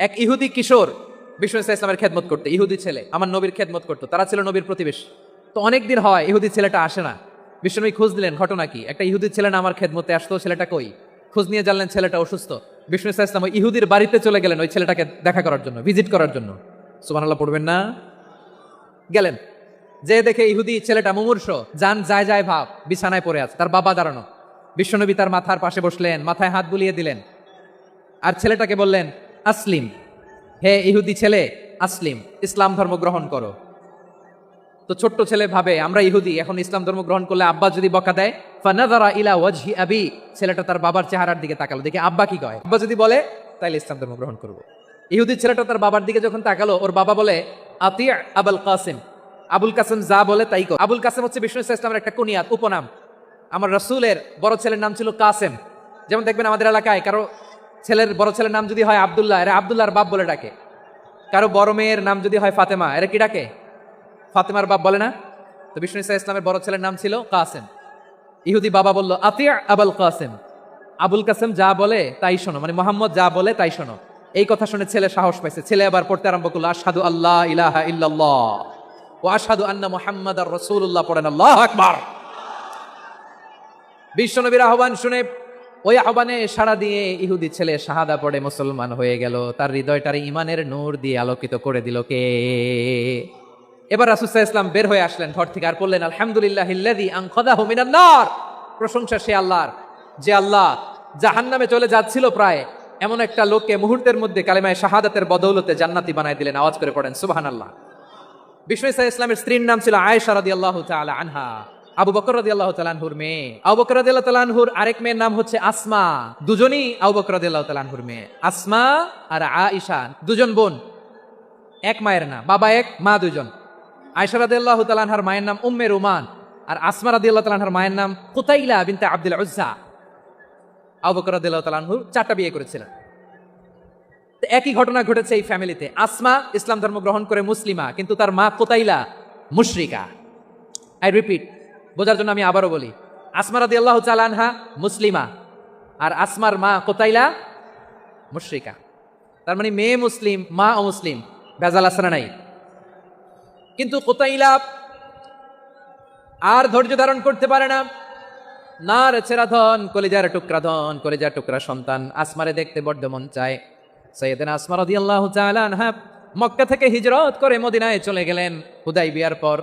এক ইহুদি কিশোর বিষ্ণু ইসা ইসলামের খেদমত করতে, ইহুদি ছেলে, আমার নবীর খেদমত করতো, তারা ছিল নবীর প্রতিবেশী। তো অনেক দিন হয় ইহুদি ছেলেটা আসে না। বিষ্ণুনবী খোঁজ দিলেন ঘটনা কি? একটা ইহুদি ছেলে না আমার খেদমতে আসতো, ছেলেটা কই? খোঁজ নিয়ে জানলেন ছেলেটা অসুস্থ। বিষ্ণু ইসা ইসলাম ওই ইহুদির বাড়িতে চলে গেলেন ওই ছেলেটাকে দেখা করার জন্য, ভিজিট করার জন্য। সুবহানাল্লাহ, পড়বেন না? গেলেন। যে দেখে ইহুদি ছেলেটা মুমূর্ষ, যান, যায় যায়, ভাব, বিছানায় পড়ে আছে, তার বাবা দাঁড়ানো। বিশ্বনবী তার মাথার পাশে বসলেন, মাথায় হাত বুলিয়ে দিলেন। আর ছেলেটাকে বললেন আসলিম। হে ইহুদি ছেলে, আসলিম, ইসলাম ধর্ম গ্রহণ করো। তো ছোট্ট ছেলে ভাবে, আমরা ইহুদি, এখন ইসলাম ধর্ম গ্রহণ করলে আব্বা যদি বকা দেয় ফানাদারা ইলা ওয়াজহি আবি, ছেলেটা তার বাবার চেহারার দিকে তাকালো। দেখে আব্বা কি কয়? আব্বা যদি বলে, তাইলে ইসলাম ধর্ম গ্রহণ করব। ইহুদি ছেলেটা তার বাবার দিকে যখন তাকালো, ওর বাবা বলে, আতি আবুল কাসিম। আবুল কাসিম যা বলে তাই কর। আবুল কাসিম হচ্ছে বিষ্ণু ইসলাম ইসলামের একটা কুনিয়াত, উপনাম। আমার রসুলের বড় ছেলের নাম ছিল কাসেম। যেমন দেখবেন আমাদের এলাকায় কারও ছেলের বড় ছেলের নাম যদি হয় আবদুল্লাহ, এরা আবদুল্লাহর বাপ বলে ডাকে। কারও বড় মেয়ের নাম যদি হয় ফাতেমা, এরা কি ডাকে? ফাতেমার বাপ বলে না? তো বিষ্ণু ইসা ইসলামের বড় ছেলের নাম ছিল কাসেম। ইহুদি বাবা বলল আতিয়া আবুল কাসেম। আবুল কাসেম যা বলে তাই শোনো মানে মোহাম্মদ যা বলে তাই শোনো। এই কথা শুনে ছেলে সাহস পাইছে। ছেলে আবার পড়তে আরম্ভ করল আসাদু আল্লাহ ইলাহা ইল্লাল্লাহ ও আসাদু আন্না মোহাম্মদ আর রসুল্লাহ পড়েন আল্লাহ আকবার। বিশ্বনবীর আহ্বান শুনে ওই আহ্বানে সাড়া দিয়ে ইহুদি ছেলে শাহাদা পড়ে মুসলমান হয়ে গেল। তার হৃদয়টার ইমানের নূর দিয়ে আলোকিত করে দিল কে? এবার রাসুসাহ ইসলাম বের হয়ে আসলেন ঘর থেকে আর বললেন, আলহামদুলিল্লাহ প্রশংসা সে আল্লাহর, যে আল্লাহ জাহান্নামে চলে যাচ্ছিল প্রায়। এমন একটা লোককে মুহূর্তের মধ্যে কালিমায় শাহাদাতের বদৌলতে জান্নাতি বানায় দিলেন। আওয়াজ করে পড়েন, সুবহানাল্লাহ। বিষ্ণু ইসা ইসলামের স্ত্রীর নাম ছিল আয়েশা রাদিয়াল্লাহু তাআলা আনহা। আবু বকর রাদিয়াল্লাহু তাআলা আনহুর মেয়ে। আবু বকর রাদিয়াল্লাহু তাআলা আনহুর আরেক মেয়ের নাম হচ্ছে আসমা। দুজনই আবু বকর রাদিয়াল্লাহু তাআলা আনহুর মেয়ে। আসমা আর আয়েশা দুজন বোন। এক মায়ের না বাবা এক, মা দুজন। আয়েশা রাদিয়াল্লাহু তাআলা আনহার মায়ের নাম উম্মে রুমান। আর আসমা রাদিয়াল্লাহু তাআলা আনহার মায়ের নাম কুতাইলা বিনতে আব্দুল উজ্জা। আবু বকর রাদিয়াল্লাহু তাআলা আনহু চারটা বিয়ে করেছিলেন। একই ঘটনা ঘটেছে এই ফ্যামিলিতে। আসমা ইসলাম ধর্ম গ্রহণ করে মুসলিমা, কিন্তু তার মা কোতাইলা মুশরিকা। আই রিপিট বোঝার জন্য আমি আবারও বলি, আসমা রাদি আল্লাহ চালানহা মুসলিমা, আর আসমার মা কোতাইলা মুশ্রিকা। তার মানে মেয়ে মুসলিম, মা অমুসলিম, ভেজাল আসানা নাই? কিন্তু কোতাইলা আর ধৈর্য ধারণ করতে পারে না। না রে ছেড়া ধন, কলিজার টুকরা ধন, কলিজার টুকরা সন্তান, আসমারে দেখতে বড্ড মন চায়। সৈয়দিন আসমা রাদিয়াল্লাহু তাআলা আনহা মক্কা থেকে হিজরত করে মদিনায় চলে গেলেন হুদাই বিয়ার পর।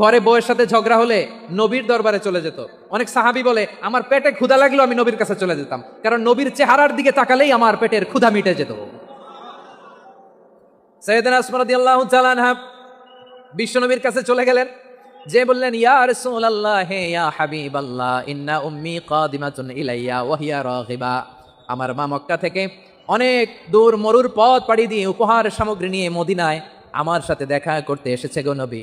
ঘরে বউয়ের সাথে ঝগড়া হলে নবীর দরবারে চলে যেত। অনেক সাহাবি বলে, আমার পেটে ক্ষুধা লাগল, আমি নবীর কাছে চলে যেতাম। কারণ নবীর চেহারার দিকে তাকালেই আমার পেটের ক্ষুধা মিটে যেত। সৈয়দিন আসমারদি আল্লাহ বিশ্বনবীর কাছে চলে গেলেন। যে বললেন ইন্না উম্মি ইলাইয়া আমার মা মক্কা থেকে অনেক দূর মরুর পথ পাড়ি দিয়ে উপহার সামগ্রী নিয়ে মদিনায় আমার সাথে দেখা করতে এসেছে গো নবী।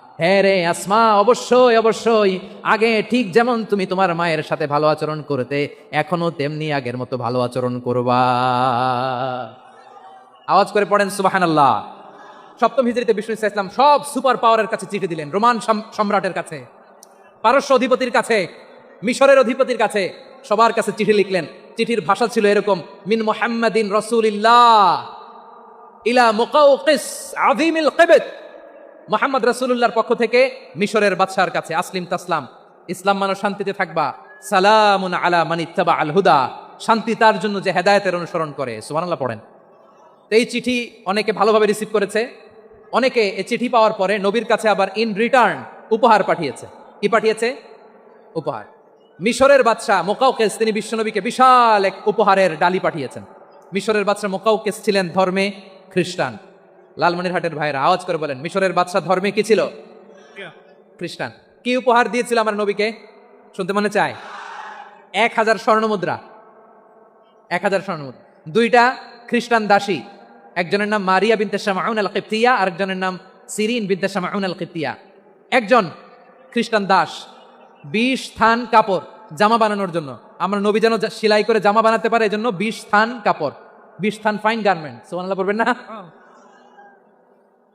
হ্যাঁ রে, আসমা, অবশ্যই অবশ্যই। আগে ঠিক যেমন তুমি তোমার মায়ের সাথে ভালো আচরণ করতে, এখনও তেমনি আগের মতো ভালো আচরণ করবা। আওয়াজ করে পড়েন সুবাহান আল্লাহ সপ্তম হিজড়িতে বিষ্ণু ইসা ইসলাম সব সুপার পাওয়ারের কাছে চিঠি দিলেন, রোমান সম্রাটের কাছে, পারস্য অধিপতির কাছে, মিশরের অধিপতির কাছে। সবার কাছে চিঠি লিখলেন। চিঠির ভাষা ছিল এরকম, মিন মোহাম্মদিন রসুলিল্লাহ ইলা মুকাউকিস আযীমিল কিবত। মোহাম্মদ রসুল্লাহর পক্ষ থেকে মিশরের বাদশার কাছে, আসলিম তাসলাম, ইসলাম মানো শান্তিতে থাকবা, সালামুন আলা মানিত্তাবা আল হুদা, শান্তি তার জন্য যে হেদায়তের অনুসরণ করে, সুবহানাল্লাহ পড়েন। তো এই চিঠি অনেকে ভালোভাবে রিসিভ করেছে, অনেকে এই চিঠি পাওয়ার পরে নবীর কাছে আবার ইন রিটার্ন উপহার পাঠিয়েছে। কি পাঠিয়েছে? উপহার। মিশরের বাদশাহ মোকাউকেস তিনি বিশ্বনবীকে বিশাল এক উপহারের ডালি পাঠিয়েছেন। মিশরের বাদশাহ মোকাউকেস ছিলেন ধর্মে খ্রিস্টান। লালমনিরহাটের ভাইরা আওয়াজ করে বলেন, মিশরের বাদশাহ ধর্মে কি ছিল? খ্রিস্টান। কি উপহার দিয়েছিল আমার নবীকে? শুনতে মনে চায়? এক হাজার স্বর্ণ মুদ্রা। এক হাজার স্বর্ণ মুদ্রা। দুইটা খ্রিস্টান দাসী। একজনের নাম মারিয়া বিনতে শামাউন আল কিপ্তিয়া আরেকজনের নাম সিরিন বিনতে শামাউন আল কিপ্তিয়া একজন খ্রিস্টান দাস, বিশ থান কাপড় জামা বানানোর জন্য। আমরা নবী যেন সেলাই করে জামা বানাতে পারে, এজন্য বিশ থান কাপড়, বিশ থান ফাইন গার্মেন্ট সোমানাল্লাহ পড়বেন না?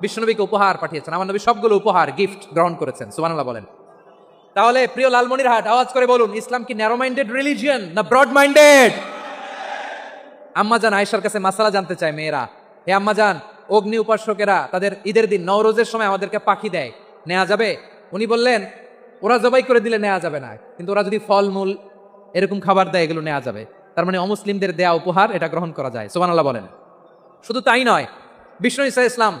বিশ্বনবীকে উপহার পাঠিয়েছেন। আমার নবী সবগুলো উপহার গিফট গ্রহণ করেছেন। সুবহানাল্লাহ বলেন। তাহলে প্রিয় লালমনিরহাট, আওয়াজ করে বলুন, ইসলাম কি ন্যারো মাইন্ডেড রিলিজিয়ন না ব্রড মাইন্ডেড আম্মাজান আয়েশার কাছে মাসালা জানতে চায় মেয়েরা। হে আম্মাজান অগ্নি উপাসকেরা তাদের ঈদের দিন নওরোজের সময় আমাদেরকে পাখি দেয়। নেওয়া যাবে? উনি বললেন, ওরা জবাই করে দিলে নেওয়া যাবে না। কিন্তু ওরা যদি ফলমূল এরকম খাবার দেয়, এগুলো নেওয়া যাবে। তার মানে অমুসলিমদের দেয়া উপহার, এটা গ্রহণ করা যায়। সোমানাল্লাহ বলেন। শুধু তাই নয়, বিষ্ণু ইসা ইসলাম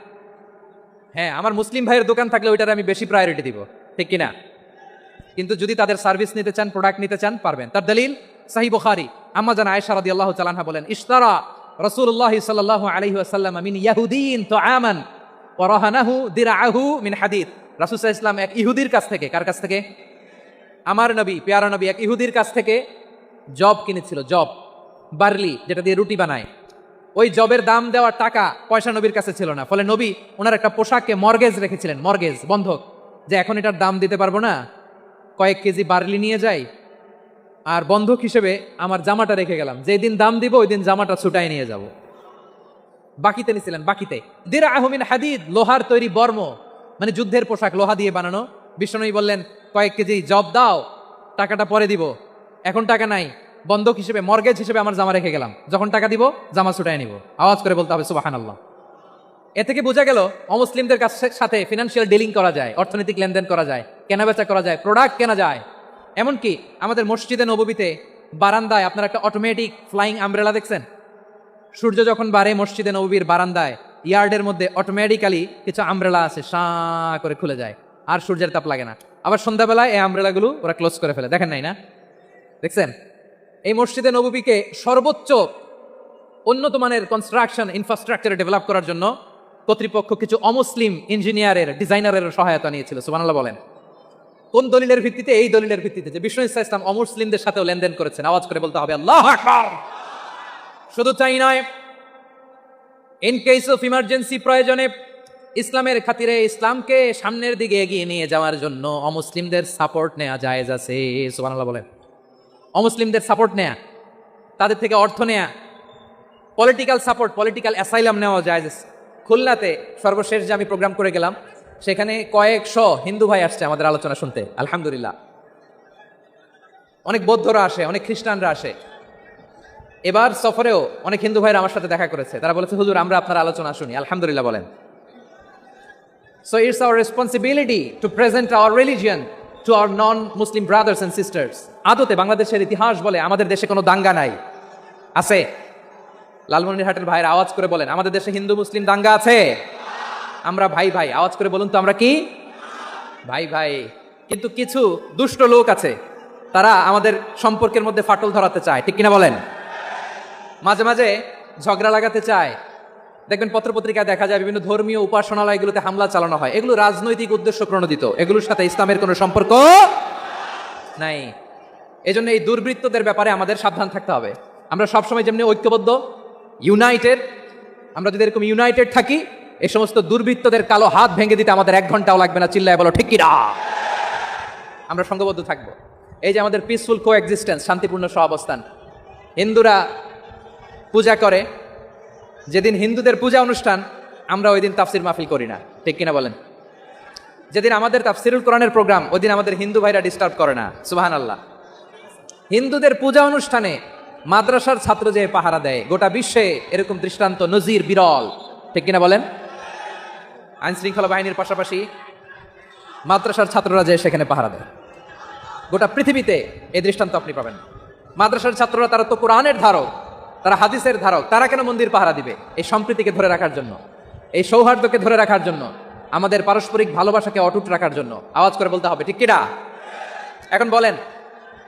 হ্যাঁ আমার মুসলিম ভাইয়ের দোকান থাকলে ওইটার আমি বেশি প্রায়োরিটি দিব। ঠিক কিনা? কিন্তু যদি তাদের সার্ভিস নিতে চান প্রোডাক্ট নিতে চান, পারবেন। তার দলিল সাহি বুখারি আম্মা জান আয়েশা রাদিয়াল্লাহু তাআলা বলেন, ইশতারা রাসূলুল্লাহ সাল্লাল্লাহু আলাইহি ওয়াসাল্লাম মিন ইয়াহুদিন তুআমান ওয়া রাহানাহু দিরআহু মিন হাদিদ রাসূল সাল্লাল্লাহু আলাইহি এক ইহুদির কাছ থেকে, কার কাছ থেকে? আমার নবী, পেয়ারা নবী এক ইহুদির কাছ থেকে জব কিনেছিল জব বার্লি, যেটা দিয়ে রুটি বানায়। ওই জবের দাম দেওয়ার টাকা পয়সা নবীর কাছে ছিল না। ফলে নবী ওনার একটা পোশাককে মর্গেজ রেখেছিলেন, মর্গেজ, বন্ধক। যে এখন এটার দাম দিতে পারব না। কয়েক কেজি বার্লি নিয়ে যাই। আর বন্ধক হিসেবে আমার জামাটা রেখে গেলাম। যেদিন দাম দিব, ওই দিন জামাটা ছুটাই নিয়ে যাব। বাকিতে নিছিলেন, বাকিতে। দিরা আহমিন হাদিদ, লোহার তৈরি বর্ম। মানে যুদ্ধের পোশাক, লোহা দিয়ে বানানো। বিষ্ণনবী বললেন, কয়েক কেজি জব দাও, টাকাটা পরে দিব। এখন টাকা নাই বন্ধক হিসেবে, মর্গেজ হিসেবে আমার জামা রেখে গেলাম। যখন টাকা দিব, জামা ছুটাই নিব। আওয়াজ করে বলতে হবে সুবাহান আল্লাহ এ থেকে বোঝা গেল, অমুসলিমদের কাছে সাথে ফিনান্সিয়াল ডিলিং করা যায়, অর্থনৈতিক লেনদেন করা যায়, কেনাবেচা করা যায় প্রোডাক্ট কেনা যায়। এমনকি আমাদের মসজিদে নবীতে বারান্দায়, আপনার একটা অটোমেটিক ফ্লাইং আমব্রেলা দেখছেন? সূর্য যখন বাড়ে মসজিদে নবীর বারান্দায়, ইয়ার্ডের মধ্যে অটোমেটিক্যালি কিছু আমব্রেলা আছে, সা করে খুলে যায়। আর সূর্যের তাপ লাগে না। আবার সন্ধ্যাবেলায় এই আমব্রেলাগুলো ওরা ক্লোজ করে ফেলে। দেখেন নাই না? দেখছেন? এই মসজিদে নবীকে সর্বোচ্চ উন্নত মানের কনস্ট্রাকশন ইনফ্রাস্ট্রাকচার ডেভেলপ করার জন্য কর্তৃপক্ষ কিছু অমুসলিম ইঞ্জিনিয়ারের, ডিজাইনারের সহায়তা নিয়েছিল, সুবহানাল্লাহ বলেন। কোন দলিলের ভিত্তিতে? এই দলিলের ভিত্তিতে যে বিষ্ণু ইসা ইসলাম অমুসলিমদের সাথেও লেনদেন করেছেন। আওয়াজ করে বলতে হবে, আল্লাহ শুধু তাই নয় ইন কেস অফ ইমার্জেন্সি প্রয়োজনে ইসলামের খাতিরে ইসলামকে সামনের দিকে এগিয়ে নিয়ে যাওয়ার জন্য অমুসলিমদের সাপোর্ট নেওয়া জায়েজ আছে, সুবহানাল্লাহ বলেন। অমুসলিমদের সাপোর্ট নেয়া, তাদের থেকে অর্থ নেয়া পলিটিক্যাল সাপোর্ট পলিটিক্যাল অ্যাসাইলাম নেওয়া যায় খুলনাতে সর্বশেষ যে আমি প্রোগ্রাম করে গেলাম, সেখানে কয়েকশো হিন্দু ভাই আসছে আমাদের আলোচনা শুনতে, আলহামদুলিল্লাহ। অনেক বৌদ্ধরা আসে, অনেক খ্রিস্টানরা আসে। এবার সফরেও অনেক হিন্দু ভাইরা আমার সাথে দেখা করেছে, তারা বলেছে, হুজুর, আমরা আপনার আলোচনা শুনি। আলহামদুলিল্লাহ বলেন। So it's our responsibility to present our religion to our non Muslim brothers and sisters আদতে বাংলাদেশের ইতিহাস বলে আমাদের দেশে কোনো দাঙ্গা নাই। আছে? লালমনিরহাটের ভাইয়ের আওয়াজ করে বলেন, আমাদের দেশে হিন্দু, মুসলিম দাঙ্গা আছে? আমরা, ভাই ভাই, আওয়াজ করে বলুন তো আমরা কি? ভাই ভাই, কিন্তু কিছু দুষ্ট লোক আছে, তারা আমাদের সম্পর্কের মধ্যে ফাটল ধরাতে চায়। ঠিক কিনা বলেন? মাঝে মাঝে ঝগড়া লাগাতে চায়। দেখবেন পত্রপত্রিকায় দেখা যায় বিভিন্ন ধর্মীয় উপাসনালয়গুলোতে হামলা চালানো হয়। এগুলো রাজনৈতিক উদ্দেশ্য প্রণোদিত। এগুলোর সাথে ইসলামের কোনো সম্পর্ক নাই। এই জন্য এই দুর্বৃত্তদের ব্যাপারে আমাদের সাবধান থাকতে হবে। আমরা সবসময় যেমনি ঐক্যবদ্ধ ইউনাইটেড আমরা যদি এরকম ইউনাইটেড থাকি এই সমস্ত দুর্বৃত্তদের কালো হাত ভেঙে দিতে আমাদের এক ঘন্টাও লাগবে না, চিল্লায় বলো, ঠিক আমরা সঙ্গবদ্ধ থাকব। এই যে আমাদের পিসফুল কো এক্সিস্টেন্স শান্তিপূর্ণ সহাবস্থান। হিন্দুরা পূজা করে। যেদিন হিন্দুদের পূজা অনুষ্ঠান, আমরা ওই দিন তাফসির মাহফিল করি না। ঠিক কিনা বলেন? যেদিন আমাদের তাফসিরুল কোরআনের প্রোগ্রাম, ওই দিন আমাদের হিন্দু ভাইরা ডিস্টার্ব করে না। সুবাহান আল্লাহ হিন্দুদের পূজা অনুষ্ঠানে মাদ্রাসার ছাত্র যে পাহারা দেয়, গোটা বিশ্বে এরকম দৃষ্টান্ত নজির বিরল। ঠিক কিনা বলেন? আইন শৃঙ্খলা বাহিনীর পাশাপাশি মাদ্রাসার ছাত্ররা যে সেখানে পাহারা দেয়। গোটা পৃথিবীতে এই দৃষ্টান্ত আপনি পাবেন। মাদ্রাসার ছাত্ররা তারা তো কোরআনের ধারক, তারা হাদিসের ধারক, তারা কেন মন্দির পাহারা দিবে? এই সম্প্রীতিকে ধরে রাখার জন্য, এই সৌহার্দ্যকে ধরে রাখার জন্য, আমাদের পারস্পরিক ভালোবাসাকে অটুট রাখার জন্য। আওয়াজ করে বলতে হবে, ঠিক কিনা? এখন বলেন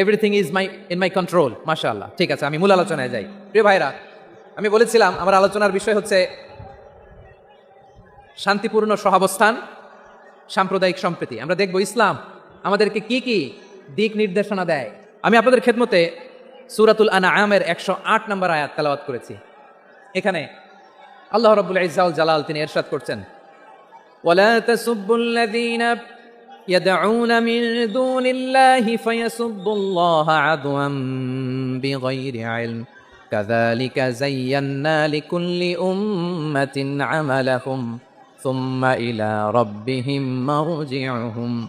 everything is my in my control মাশাআল্লাহ ঠিক আছে, আমি মূল আলোচনায় যাই। প্রিয় ভাইরা, আমি বলেছিলাম, আমার আলোচনার বিষয় হচ্ছে শান্তিপূর্ণ সহাবস্থান, সাম্প্রদায়িক সম্প্রীতি। আমরা দেখব ইসলাম আমাদেরকে কি কি দিক নির্দেশনা দেয়। আমি আপনাদের খেদমতে সুরাতুল আনা আমের একশো আট নম্বর আয়াত তালাবাত করেছি। এখানে আল্লাহ রবুল্লা ইজাউল জালাল তিনি এরশাদ করছেন। يدعون من دون الله فيسبوا الله عدوا بغير علم كذلك زينا لكل أمة عملهم ثم إلى ربهم مرجعهم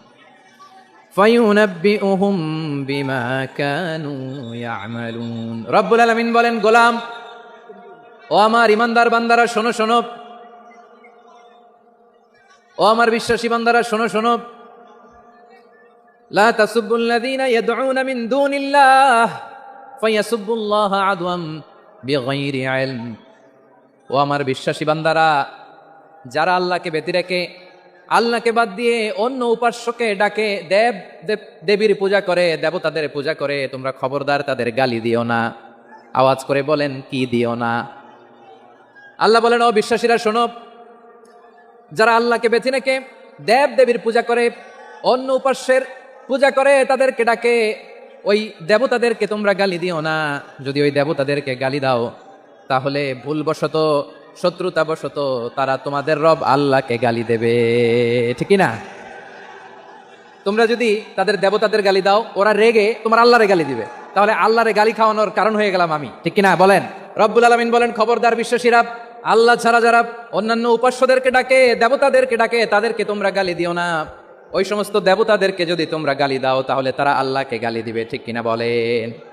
فينبئهم بما كانوا يعملون رب العالمين বলেন গোলাম ও আমার ইমানদার বান্দারা শোনো শোনো ও আমার বিশ্বাসী বান্দারা শোনো শোনো লা তাসুবুল্লাযীনা ইয়াদউনা মিন দুনিল্লাহ ফায়াসুবুল্লাহ আদওয়াম বিগাইরি ইলম। ও আমার বিশ্বাসী বান্দারা, যারা আল্লাহকে ব্যতি রেখে, আল্লাহকে বাদ দিয়ে অন্য উপাস্যকে ডাকে, দেব দেবীর পূজা করে, দেবতাদের পূজা করে, তোমরা খবরদার তাদের গালি দিও না। আওয়াজ করে বলেন, কি দিও না? আল্লাহ বলেন, ও বিশ্বাসীরা, শোনো। যারা আল্লাহকে বেছে নেকে দেব, দেবীর পূজা করে, অন্য উপাস্যের পূজা করে, তাদেরকে ডাকে। ওই দেবতাদেরকে তোমরা গালি দিও না। যদি ওই দেবতাদেরকে গালি দাও, তাহলে ভুলবশত, শত্রুতাবশত তারা তোমাদের রব আল্লাহকে গালি দেবে। ঠিক না তোমরা যদি তাদের দেবতাদের গালি দাও, ওরা রেগে তোমার আল্লাহরে গালি দিবে। তাহলে আল্লাহরে গালি খাওয়ানোর কারণ হয়ে গেলাম আমি। ঠিক কিনা? বলেন। রব্বুল আলমিন বলেন, খবরদার বিশ্বাসীরা আল্লাহ ছাড়া যারা অন্যান্য উপাস্যদেরকে ডাকে, দেবতাদেরকে ডাকে, তাদেরকে তোমরা গালি দিও না। ওই সমস্ত দেবতাদেরকে যদি তোমরা গালি দাও, তাহলে তারা আল্লাহকে গালি দিবে, ঠিক কিনা বলেন?